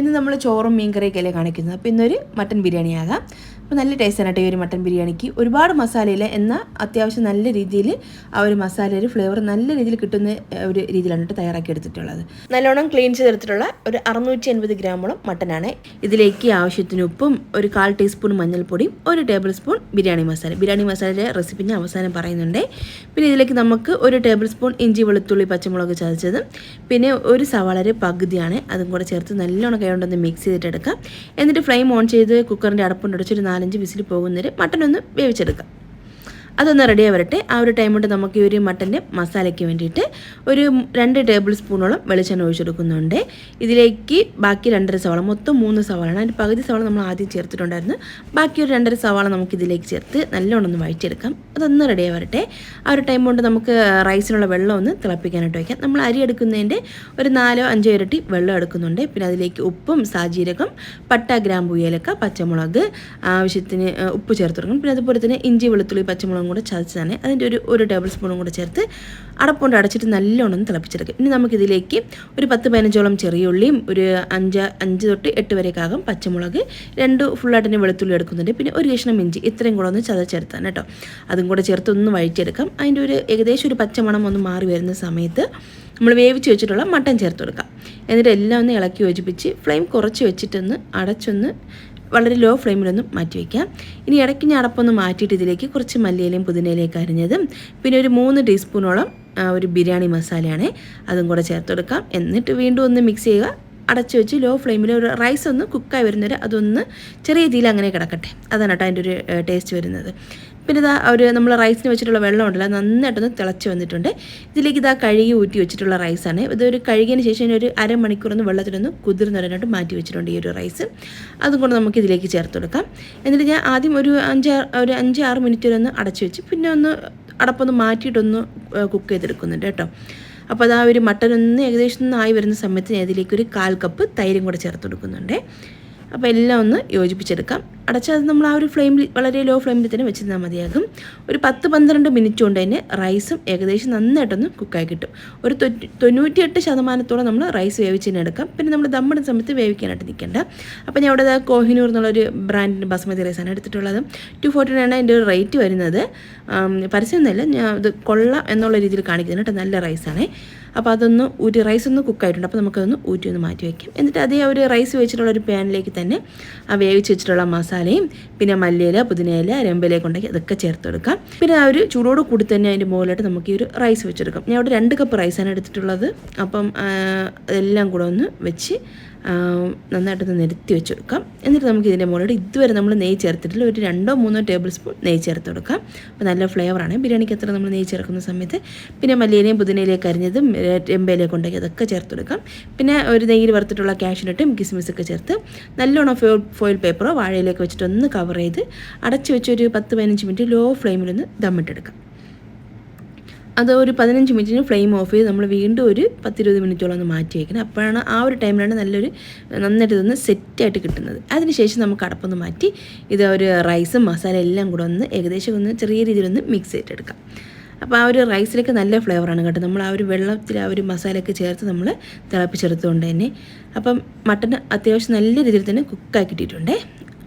ഇന്ന് നമ്മൾ ചോറും മീൻ കറിയൊക്കെയല്ലേ കാണിക്കുന്നത്. അപ്പോൾ ഇന്നൊരു മട്ടൻ ബിരിയാണി ആകാം അപ്പോൾ നല്ല ടേസ്റ്റാണ് കേട്ടോ ഈ ഒരു മട്ടൻ ബിരിയാണിക്ക്. ഒരുപാട് മസാലയില്ല എന്നാൽ അത്യാവശ്യം നല്ല രീതിയിൽ ആ ഒരു മസാല ഒരു ഫ്ലേവർ നല്ല രീതിയിൽ കിട്ടുന്ന ഒരു രീതിയിലാണ് കേട്ടോ തയ്യാറാക്കി എടുത്തിട്ടുള്ളത് നല്ലോണം ക്ലീൻ ചെയ്തെടുത്തിട്ടുള്ള ഒരു അറുന്നൂറ്റി അൻപത് ഗ്രാമോളം മട്ടനാണ്. ഇതിലേക്ക് ആവശ്യത്തിന് ഉപ്പും ഒരു കാൽ ടീസ്പൂൺ മഞ്ഞൾപ്പൊടിയും ഒരു ടേബിൾ സ്പൂൺ ബിരിയാണി മസാല. ബിരിയാണി മസാലയുടെ റെസിപ്പി ഞാൻ അവസാനം പറയുന്നുണ്ട്. പിന്നെ ഇതിലേക്ക് നമുക്ക് ഒരു ടേബിൾ സ്പൂൺ ഇഞ്ചി വെളുത്തുള്ളി പച്ചമുളക് ചതച്ചതും പിന്നെ ഒരു സവാളയുടെ പകുതിയാണ്. അതും കൂടെ ചേർത്ത് നല്ലോണം കൈ കൊണ്ടൊന്ന് മിക്സ് ചെയ്തിട്ടെടുക്കാം. എന്നിട്ട് ഫ്ലെയിം ഓൺ ചെയ്ത് കുക്കറിന്റെ അടപ്പുണ്ട് അടച്ചൊരു നാലഞ്ച് വിസിൽ പോകുന്നവർ മട്ടൻ ഒന്ന് വേവിച്ചെടുക്കാം. അതൊന്ന് റെഡിയായി വരട്ടെ ആ ഒരു ടൈം കൊണ്ട് നമുക്ക് ഈ ഒരു മട്ടന്റെ മസാലയ്ക്ക് വേണ്ടിയിട്ട് ഒരു രണ്ട് ടേബിൾ സ്പൂണോളം വെളിച്ചെണ്ണ ഒഴിച്ചെടുക്കുന്നുണ്ട്. ഇതിലേക്ക് ബാക്കി രണ്ടര സവാള മൊത്തം മൂന്ന് സവാളാണ് അതിന്റെ പകുതി സവാള നമ്മൾ ആദ്യം ചേർത്തിട്ടുണ്ടായിരുന്നു. ബാക്കി ഒരു രണ്ടര സവാള നമുക്ക് ഇതിലേക്ക് ചേർത്ത് നല്ലോണം ഒന്ന് വഴിച്ചെടുക്കാം അതൊന്ന് റെഡിയായി വരട്ടെ ആ ഒരു ടൈം കൊണ്ട് നമുക്ക് റൈസിനുള്ള വെള്ളം ഒന്ന് തിളപ്പിക്കാനായിട്ട് വയ്ക്കാം. നമ്മൾ അരി എടുക്കുന്നതിന്റെ ഒരു നാലോ അഞ്ചോ ഇരട്ടി വെള്ളം എടുക്കുന്നുണ്ട്. പിന്നെ അതിലേക്ക് ഉപ്പും സാജീരകം പട്ട ഗ്രാമ്പു ഏലക്ക പച്ചമുളക് ആവശ്യത്തിന് ഉപ്പ് ചേർത്ത് തുടങ്ങും പിന്നെ അതുപോലെ തന്നെ ഇഞ്ചി വെളുത്തുള്ളി പച്ചമുളകും കൂടെ ചതച്ചതാണ്. അതിന്റെ ഒരു ഒരു ടേബിൾ സ്പൂണും കൂടെ ചേർത്ത് അടപ്പുകൊണ്ട് അടച്ചിട്ട് നല്ലോണം തിളപ്പിച്ചെടുക്കും ഇനി നമുക്കിതിലേക്ക് ഒരു പത്ത് പതിനഞ്ചോളം ചെറിയ ഉള്ളിയും ഒരു അഞ്ച് അഞ്ച് തൊട്ട് എട്ട് വരെക്കാകും പച്ചമുളക്. രണ്ട് ഫുള്ളായിട്ട് വെളുത്തുള്ളി എടുക്കുന്നുണ്ട്. പിന്നെ ഒരു കഷ്ണം ഇഞ്ചി. ഇത്രയും കൂടെ ഒന്ന് ചതച്ചെടുത്താണ് കേട്ടോ. അതും കൂടെ ചേർത്ത് ഒന്ന് വഴിച്ചെടുക്കാം അതിന്റെ ഒരു ഏകദേശം ഒരു പച്ചമണം ഒന്ന് മാറി വരുന്ന സമയത്ത് നമ്മൾ വേവിച്ച് വെച്ചിട്ടുള്ള മട്ടൻ ചേർത്ത് കൊടുക്കാം. എന്നിട്ട് എല്ലാം ഒന്ന് ഇളക്കി യോജിപ്പിച്ച് ഫ്ലെയിം കുറച്ച് വെച്ചിട്ടൊന്ന് അടച്ചൊന്ന് വളരെ ലോ ഫ്ലെയിമിലൊന്നും മാറ്റി വയ്ക്കാം ഇനി ഇടയ്ക്ക് ഞാൻ അടപ്പൊന്ന് മാറ്റിയിട്ട് ഇതിലേക്ക് കുറച്ച് മല്ലിയിലയും പുതിനയിലേക്ക് അരിഞ്ഞതും. പിന്നെ ഒരു മൂന്ന് ടീസ്പൂണോളം ഒരു ബിരിയാണി മസാലയാണ് അതും കൂടെ ചേർത്ത് കൊടുക്കാം. എന്നിട്ട് വീണ്ടും ഒന്ന് മിക്സ് ചെയ്യുക. അടച്ചു വെച്ച് ലോ ഫ്ലെയിമിൽ ഒരു റൈസ് ഒന്ന് കുക്കായി വരുന്നവരെ അതൊന്ന് ചെറിയ രീതിയിൽ അങ്ങനെ കിടക്കട്ടെ. അതാണ് കേട്ടോ അതിന്റെ ഒരു ടേസ്റ്റ് വരുന്നത്. പിന്നെ ഇതാ ഒരു നമ്മൾ റൈസിന് വെച്ചിട്ടുള്ള വെള്ളം ഉണ്ടല്ലോ നന്നായിട്ടൊന്ന് തിളച്ച് വന്നിട്ടുണ്ട്. ഇതിലേക്ക് ഇതാ കഴുകി ഊറ്റി വെച്ചിട്ടുള്ള റൈസാണ് ഇതൊരു കഴുകിയതിന് ശേഷം ഒരു അരമണിക്കൂറൊന്ന് വെള്ളത്തിലൊന്ന് കുതിർന്ന് വരാനായിട്ട് മാറ്റി വെച്ചിട്ടുണ്ട് ഈ ഒരു റൈസ് അതും കൊണ്ട് നമുക്ക് ഇതിലേക്ക് ചേർത്ത് കൊടുക്കാം. എന്നിട്ട് ഞാൻ ആദ്യം ഒരു അഞ്ച് ഒരു അഞ്ച് ആറ് മിനിറ്റ് വരെ ഒന്ന് അടച്ചു വെച്ച് പിന്നെ ഒന്ന് അടപ്പൊന്ന് മാറ്റിയിട്ടൊന്ന് കുക്ക് ചെയ്തെടുക്കുന്നുണ്ട് കേട്ടോ. അപ്പോൾ അത് ആ ഒരു മട്ടൻ ഒന്ന് ഏകദേശം ഒന്ന് ആയി വരുന്ന സമയത്ത് ഞാൻ ഇതിലേക്ക് ഒരു കാൽ കപ്പ് തൈരും കൂടെ ചേർത്ത് കൊടുക്കുന്നുണ്ട്. അപ്പോൾ എല്ലാം ഒന്ന് യോജിപ്പിച്ചെടുക്കാം. അടച്ചാൽ നമ്മൾ ആ ഒരു ഫ്ലെയിമിൽ വളരെ ലോ ഫ്ലെയിമിൽ തന്നെ വെച്ചിരുന്നാൽ മതിയാകും. ഒരു പത്ത് പന്ത്രണ്ട് മിനിറ്റ് കൊണ്ട് തന്നെ റൈസും ഏകദേശം നന്നായിട്ടൊന്ന് കുക്കായി കിട്ടും. ഒരു തൊണ്ണൂറ്റിയെട്ട് ശതമാനത്തോളം നമ്മൾ റൈസ് വേവിച്ച് തന്നെ എടുക്കാം. പിന്നെ നമ്മൾ ദമ്മിടുന്ന സമയത്ത് വേവിക്കാനായിട്ട് നിൽക്കേണ്ട. അപ്പോൾ ഞാൻ ഇവിടെ കോഹിനൂർ എന്നുള്ളൊരു ബ്രാൻഡിന്റെ ബസ്മതി റൈസാണ് എടുത്തിട്ടുള്ളത്. ടു ഫോർട്ടി നയൻ അതിന്റെ ഒരു റേറ്റ് വരുന്നത്. പരസ്യമൊന്നുമല്ല ഞാൻ ഇത് കൊള്ള എന്നുള്ള രീതിയിൽ കാണിക്കുന്നത് കേട്ടോ. നല്ല റൈസാണ് അപ്പോൾ അതൊന്ന് ഊറ്റി റൈസ് ഒന്ന് കുക്കായിട്ടുണ്ട് അപ്പോൾ നമുക്കതൊന്ന് ഊറ്റി ഒന്ന് മാറ്റി വയ്ക്കാം എന്നിട്ട് അതേ ഒരു റൈസ് വെച്ചിട്ടുള്ള ഒരു പാനിലേക്ക് തന്നെ ആ വേവിച്ച് വെച്ചിട്ടുള്ള മസാലയും പിന്നെ മല്ലിയില പുതിനയില രമ്പയിലേക്ക് ഉണ്ടെങ്കിൽ അതൊക്കെ ചേർത്ത് കൊടുക്കാം പിന്നെ ആ ഒരു ചൂടോട് കൂടി തന്നെ അതിന്റെ മുകളിലായിട്ട് നമുക്ക് ഈ ഒരു റൈസ് വെച്ചെടുക്കാം. ഞാൻ അവിടെ രണ്ട് കപ്പ് റൈസാണ് എടുത്തിട്ടുള്ളത്. അപ്പം എല്ലാം കൂടെ ഒന്ന് വെച്ച് നന്നായിട്ടൊന്ന് നിരത്തി വെച്ച് കൊടുക്കാം. എന്നിട്ട് നമുക്ക് ഇതിന്റെ മുകളിൽ ഇതുവരെ നമ്മൾ നെയ്യ് ചേർത്തിട്ടില്ല. ഒരു രണ്ടോ മൂന്നോ ടേബിൾ സ്പൂൺ നെയ്യ് ചേർത്ത് കൊടുക്കാം. അപ്പോൾ നല്ല ഫ്ലേവറാണ് ബിരിയാണിക്ക് എത്ര നമ്മൾ നെയ്യ് ചേർക്കുന്ന സമയത്ത് പിന്നെ മല്ലിയിലയും പുതിനയിലേക്ക് അരിഞ്ഞതും എമ്പയിലേക്ക് ഉണ്ടെങ്കിൽ അതൊക്കെ ചേർത്ത് കൊടുക്കാം. പിന്നെ ഒരു നെയ്യിൽ വറുത്തിട്ടുള്ള ക്യാഷിനിട്ടും കിസ്മിസൊക്കെ ചേർത്ത് നല്ലോണം ഫോയിൽ ഫോയിൽ പേപ്പറോ വാഴയിലേക്ക് വെച്ചിട്ട് ഒന്ന് കവർ ചെയ്ത് അടച്ചു വെച്ചൊരു പത്ത് പതിനഞ്ച് മിനിറ്റ് ലോ ഫ്ലെയിമിലൊന്ന് ദമ്മിട്ടെടുക്കാം അത് ഒരു പതിനഞ്ച് മിനിറ്റിന് ഫ്ലെയിം ഓഫ് ചെയ്ത് നമ്മൾ വീണ്ടും ഒരു പത്തിരുപത് മിനിറ്റോളം ഒന്ന് മാറ്റി വയ്ക്കണം അപ്പോഴാണ് ആ ഒരു ടൈമിലാണ് നല്ലൊരു നന്നായിട്ട് ഇതൊന്ന് സെറ്റായിട്ട് കിട്ടുന്നത്. അതിനുശേഷം നമുക്ക് അടപ്പൊന്ന് മാറ്റി ഇത് ഒരു റൈസും മസാല എല്ലാം കൂടെ ഒന്ന് ഏകദേശം ഒന്ന് ചെറിയ രീതിയിലൊന്ന് മിക്സ് ചെയ്തെടുക്കാം. അപ്പോൾ ആ ഒരു റൈസിലൊക്കെ നല്ല ഫ്ലേവറാണ് കേട്ടോ. നമ്മൾ ആ ഒരു വെള്ളത്തിൽ ആ ഒരു മസാലയൊക്കെ ചേർത്ത് നമ്മൾ തിളപ്പിച്ചെടുത്തുകൊണ്ട് തന്നെ. അപ്പം മട്ടൻ അത്യാവശ്യം നല്ല രീതിയിൽ തന്നെ കുക്കാക്കി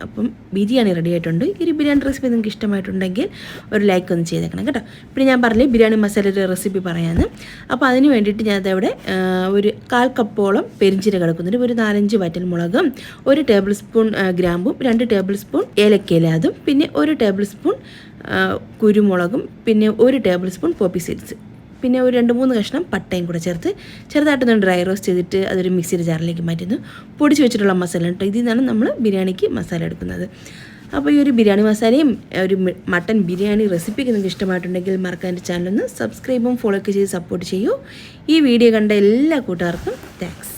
അപ്പം ബിരിയാണി റെഡി ആയിട്ടുണ്ട്. ഈ ബിരിയാണി റെസിപ്പി നിങ്ങൾക്ക് ഇഷ്ടമായിട്ടുണ്ടെങ്കിൽ ഒരു ലൈക്ക് ഒന്ന് ചെയ്തേക്കണം കേട്ടോ. പിന്നെ ഞാൻ പറഞ്ഞില്ലേ ബിരിയാണി മസാലയുടെ റെസിപ്പി പറയാമെന്ന് അപ്പോൾ അതിന് വേണ്ടിയിട്ട് ഞാൻ അതവിടെ ഒരു കാൽ കപ്പോളം പെരിഞ്ചീരക കിടക്കുന്നുണ്ട് ഒരു നാലഞ്ച് വറ്റൽ മുളകും ഒരു ടേബിൾ സ്പൂൺ ഗ്രാമ്പും രണ്ട് ടേബിൾ സ്പൂൺ ഏലക്കയില അതും പിന്നെ ഒരു ടേബിൾ സ്പൂൺ കുരുമുളകും പിന്നെ ഒരു ടേബിൾ സ്പൂൺ പോപ്പി സീഡ്സ് പിന്നെ ഒരു രണ്ട് മൂന്ന് കഷ്ണം പട്ടയും കൂടെ ചേർത്ത് ചെറുതായിട്ടൊന്ന് ഡ്രൈ റോസ്റ്റ് ചെയ്തിട്ട് അതൊരു മിക്സിയുടെ ജാറിലേക്ക് മാറ്റുന്നു പൊടിച്ച് വെച്ചിട്ടുള്ള മസാല കേട്ടോ ഇതിൽ നിന്നാണ് നമ്മൾ ബിരിയാണിക്ക് മസാല എടുക്കുന്നത്. അപ്പോൾ ഈ ഒരു ബിരിയാണി മസാലയും ഒരു മട്ടൻ ബിരിയാണി റെസിപ്പിക്ക് നിങ്ങൾക്ക് ഇഷ്ടമായിട്ടുണ്ടെങ്കിൽ മറക്കാൻ എന്റെ ചാനലൊന്ന് സബ്സ്ക്രൈബും ഫോളോ ഒക്കെ ചെയ്ത് സപ്പോർട്ട് ചെയ്യൂ. ഈ വീഡിയോ കണ്ട എല്ലാ കൂട്ടുകാർക്കും താങ്ക്സ്